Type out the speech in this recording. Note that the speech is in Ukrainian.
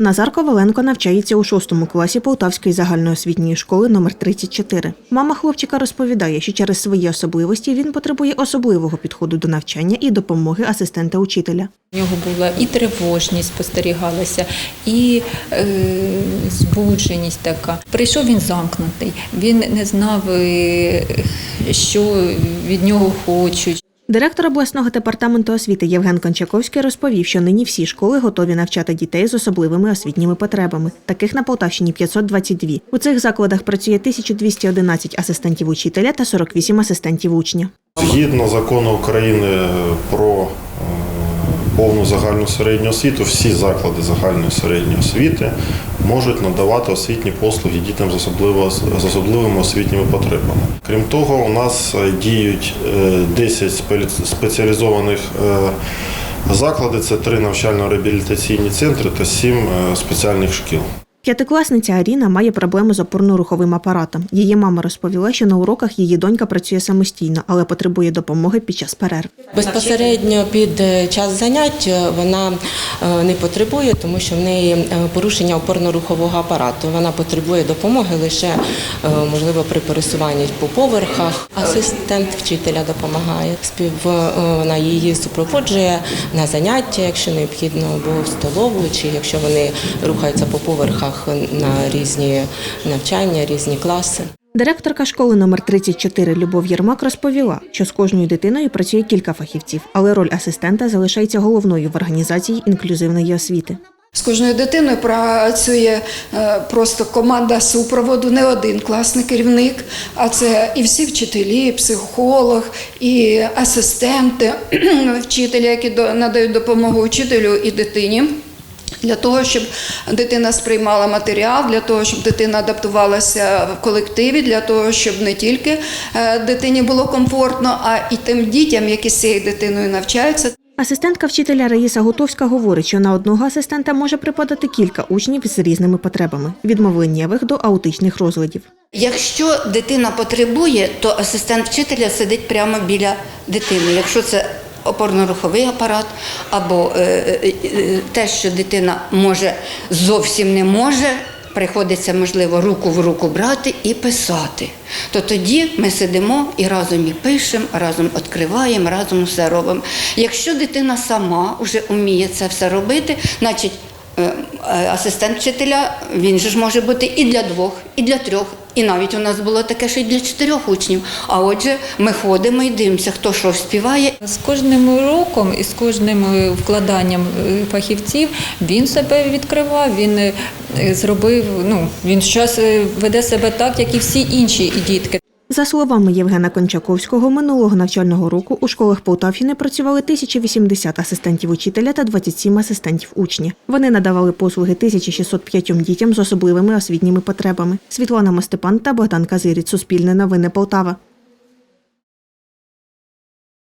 Назар Коваленко навчається у шостому класі Полтавської загальноосвітньої школи номер 34. Мама хлопчика розповідає, що через свої особливості він потребує особливого підходу до навчання і допомоги асистента учителя. У нього була і тривожність спостерігалася, і е, збудженість така. Прийшов він замкнутий, він не знав, е, що від нього хочуть. Директор обласного департаменту освіти Євген Кончаковський розповів, що нині всі школи готові навчати дітей з особливими освітніми потребами. Таких на Полтавщині 522. У цих закладах працює 1211 асистентів учителя та 48 асистентів учня. Згідно закону України про повну загальну середню освіту, всі заклади загальної середньої освіти можуть надавати освітні послуги дітям з, особливо, з особливими освітніми потребами. Крім того, у нас е, діють е, 10 спеціалізованих е, заклади, це три навчально-реабілітаційні центри та сім е, спеціальних шкіл. П'ятикласниця Аріна має проблему з опорно-руховим апаратом. Її мама розповіла, що на уроках її донька працює самостійно, але потребує допомоги під час перерв. Безпосередньо під е, час занять е, вона е, не потребує, тому що в неї порушення опорно-рухового апарату. Вона потребує допомоги лише можливо при пересуванні по поверхах. Асистент вчителя допомагає. Спів вона її супроводжує на заняття, якщо необхідно, або в столову, чи якщо вони рухаються по поверхах на різні навчання, різні класи. Директорка школи номер 34 Любов Єрмак розповіла, що з кожною дитиною працює кілька фахівців, але роль асистента залишається головною в організації інклюзивної освіти. З кожною дитиною працює е, просто команда супроводу, не один класний керівник, а це і всі вчителі, і психолог, і асистенти вчителя, які до- надають допомогу учителю і дитині. Для того, щоб дитина сприймала матеріал, для того, щоб дитина адаптувалася в колективі, для того, щоб не тільки е, дитині було комфортно, а і тим дітям, які з цією дитиною навчаються, Асистентка вчителя Раїса Гутовська говорить, що на одного асистента може припадати кілька учнів з різними потребами від мовленнєвих до аутичних розладів. Якщо дитина потребує, то асистент вчителя сидить прямо біля дитини. Якщо це опорно-руховий апарат або е, е, е, те, що дитина може зовсім не може, приходиться, можливо, руку в руку брати і писати. То тоді ми сидимо і разом і пишемо, разом відкриваємо, разом все робимо. Якщо дитина сама вже вміє це все робити, значить асистент вчителя, він же ж може бути і для двох, і для трьох. І навіть у нас було таке, що й для чотирьох учнів. А отже, ми ходимо і дивимося, хто що співає. З кожним уроком і з кожним е, вкладанням е, фахівців він себе відкривав, він е, зробив, ну, він зараз веде себе так, як і всі інші дітки. За словами Євгена Кончаковського, минулого навчального року у школах Полтавщини працювали 1080 асистентів учителя та 27 асистентів учня. Вони надавали послуги 1605 дітям з особливими освітніми потребами. Світлана Мостепан та Богдан Казиріць. Суспільне новини Полтава.